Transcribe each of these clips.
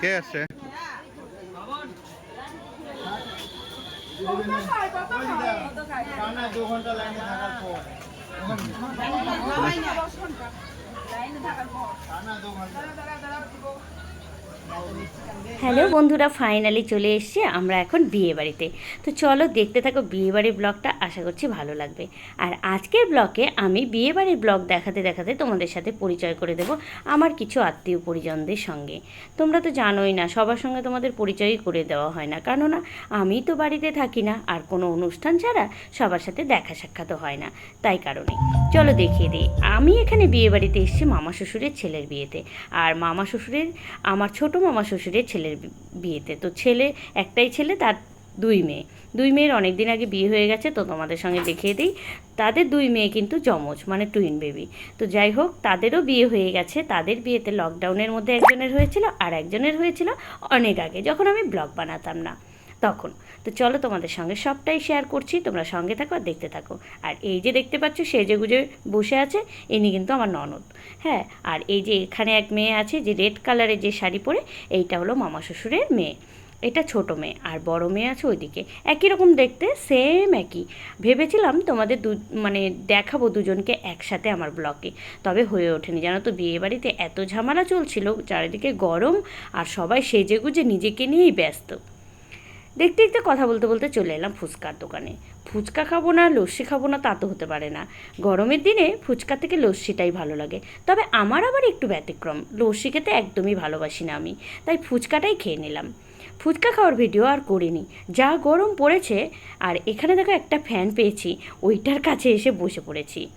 কে আসছে টানা দু ঘণ্টা লাইনে থাকার পর টানা দু ঘণ্টা হ্যালো বন্ধুরা ফাইনালি চলে এসছে আমরা এখন বিয়ে বাড়িতে তো চলো দেখতে থাকো বিয়ে বাড়ির ব্লগটা আশা করছি ভালো লাগবে। আর আজকের ব্লগে আমি বিয়ে বাড়ির ব্লগ দেখাতে দেখাতে তোমাদের সাথে পরিচয় করে দেব আমার কিছু আত্মীয় পরিজনদের সঙ্গে। তোমরা তো জানোই না, সবার সঙ্গে তোমাদের পরিচয়ই করে দেওয়া হয় না। কেননা আমি তো বাড়িতে থাকি না, আর কোনো অনুষ্ঠান ছাড়া সবার সাথে দেখা সাক্ষাৎ হয় না, তাই কারণে চলো দেখিয়ে দিই, আমি এখানে বিয়ে বাড়িতে এসেছি মামা শ্বশুরের ছেলের বিয়েতে। আর মামা শ্বশুরের আমার ছোট মামা শ্বশুরের ছেলের বিয়েতে। তো ছেলে, একটাই ছেলে, তার দুই মেয়ে। দুই মেয়ের অনেক দিন আগে বিয়ে হয়ে গেছে, তো তোমাদের সঙ্গে দেখিয়ে দিই। তাদের দুই মেয়ে কিন্তু যমজ মানে টুইন বেবি তো যাই হোক, তাদেরও বিয়ে হয়ে গেছে। তাদের বিয়েতে লকডাউনের মধ্যে একজনের হয়েছিল আর একজনের হয়েছিল অনেক আগে, যখন আমি ব্লগ বানাতাম না। তখন। তো চলো তোমাদের সঙ্গে সবটাই শেয়ার করছি, তোমরা সঙ্গে থাকো আর দেখতে থাকো। আর এই যে দেখতে পাচ্ছ, সেজে গুজে বসে আছে, ইনি কিন্তু আমার ননদ। হ্যাঁ আর এই যে এখানে এক মেয়ে আছে, যে রেড কালারের যে শাড়ি পরে, এইটা হলো মামা শ্বশুরের মেয়ে। এটা ছোট মেয়ে, আর বড় মেয়ে আছে ওইদিকে। একই রকম দেখতে সেম একই। ভেবেছিলাম তোমাদের দু মানে দেখাবো দুজনকে একসাথে আমার ব্লগে তবে হয়ে ওঠেনি, জানো তো বিয়ে বাড়িতে এত ঝামেলা চলছিল, চারিদিকে গরম, আর সবাই সেজে গুজে নিজেকে নিয়েই ব্যস্ত। দেখতে দেখতে কথা বলতে বলতে চলে এলাম ফুচকার দোকানে। ফুচকা খাব না, লস্যি খাব না, তা তো হতে পারে না। গরমের দিনে ফুচকা থেকে লস্যিটাই ভালো লাগে। তবে আমার আবার একটু ব্যতিক্রম, লস্যি খেতে একদমই ভালোবাসি না আমি, তাই ফুচকাটাই খেয়ে নিলাম। ফুচকা খাওয়ার ভিডিও আর করিনি, যা গরম পড়েছে, আর এখানে দেখো একটা ফ্যান পেয়েছি, ওইটার কাছে এসে বসে পড়েছি।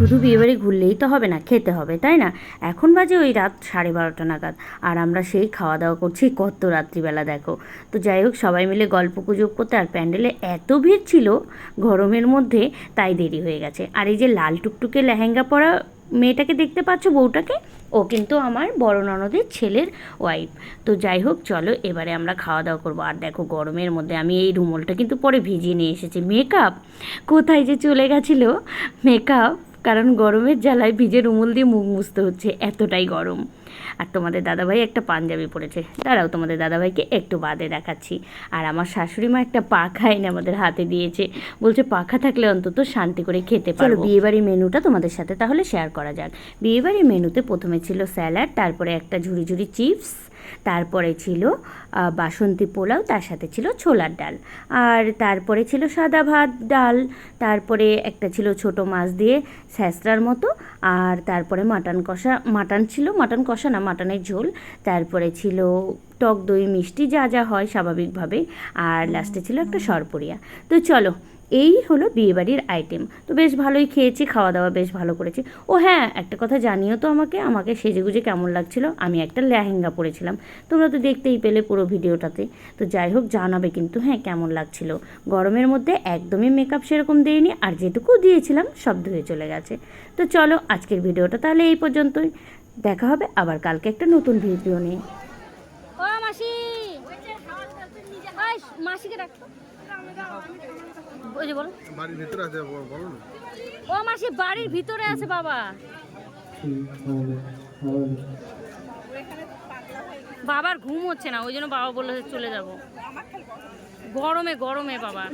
শুধু বিয়েবাড়ি ঘুরলেই তো হবে না, খেতে হবে, তাই না? এখন বাজে ওই রাত সাড়ে বারোটা নাগাদ, আর আমরা সেই খাওয়া দাওয়া করছি কত রাত্রিবেলা, দেখো। তো যাই হোক, সবাই মিলে গল্প গুজব করতে, আর প্যান্ডেলে এত ভিড় ছিল গরমের মধ্যে, তাই দেরি হয়ে গেছে। আর এই যে লাল টুকটুকে লেহেঙ্গা পরা মেয়েটাকে দেখতে পাচ্ছ বউটাকে? ও কিন্তু আমার বড় ননদের ছেলের ওয়াইফ তো যাই হোক, চলো এবারে আমরা খাওয়া দাওয়া করব। আর দেখো, গরমের মধ্যে আমি এই রুমলটা কিন্তু পরে ভিজিয়ে নিয়ে এসেছি। মেকআপ? কোথায় যে চলে গেছিল, মেকআপ? কারণ গরমের জ্বালায় ভিজে রুমুল দিয়ে মুখ মুছতে হচ্ছে এতটাই গরম। আর তোমাদের দাদাভাই একটা পাঞ্জাবি পরেছে। তারাও তোমাদের দাদাভাইকে একটু বাদে দেখাচ্ছি। আর আমার শাশুড়ি মা একটা পাখা এনে আমাদের হাতে দিয়েছে। বলছে পাখা থাকলে অন্তত শান্তি করে খেতে পারো বিয়েবাড়ির মেনুটা তোমাদের সাথে তাহলে শেয়ার করা যাক। বিয়েবাড়ির মেনুতে প্রথমে ছিল স্যালাড তারপরে একটা ঝুড়ি ঝুড়ি চিপস তারপরে ছিল বাসন্তী পোলাও, তার সাথে ছিল ছোলার ডাল। আর তারপরে ছিল সাদা ভাত, ডাল, তারপরে একটা ছিল ছোট মাছ দিয়ে স্যাঁচড়ার মতো, আর তারপরে মাটন কষা, মাটন ছিল, মাটন কষা না, মাটনের ঝোল। তারপরে ছিল টক দই মিষ্টি, যা যা হয় স্বাভাবিকভাবে আর লাস্টে ছিল একটা সরপুরিয়া। তো চলো এই হলো বিয়েবাড়ির আইটেম তো বেশ ভালোই খেয়েছি খাওয়া দাওয়া বেশ ভালো করেছি। ও হ্যাঁ একটা কথা জানিও তো আমাকে আমাকে সেজেগুজে কেমন লাগছিল? আমি একটা লেহেঙ্গা পরেছিলাম। তোমরা তো দেখতেই পেলে পুরো ভিডিওটাতে। তো যাই হোক, জানাবে কিন্তু হ্যাঁ কেমন লাগছিল। গরমের মধ্যে একদমই মেকআপ সেরকম দিইনি, আর যেটুকু দিয়েছিলাম, সব ধুয়ে চলে গেছে। তো চলো, আজকের ভিডিওটা তাহলে এই পর্যন্তই। দেখা হবে আবার কালকে একটা নতুন ভিডিও নিয়ে। মাসিকে ডাক। ওই যে বলো। বাড়ির ভিতরে আছে বলো না। ও মাসি বাড়ির ভিতরে আছে বাবা। বাবার ঘুম হচ্ছে না ওই জন্য বাবা বলল চলে যাব। গরমে গরমে বাবা।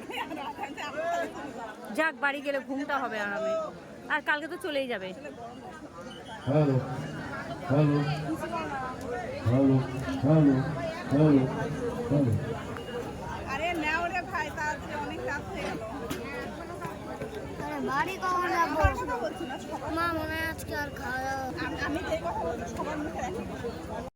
যাক বাড়ি গেলে ঘুমটা হবে আরামে। আর কালকে তো চলেই যাবে। Hello hello hello hello hello hello আরে নাও রে ভাই তাড়াতাড়ি অনেক রাত হয়ে গেল বাড়ি কখন যাব? মা মনে আজকে আর খাওয়া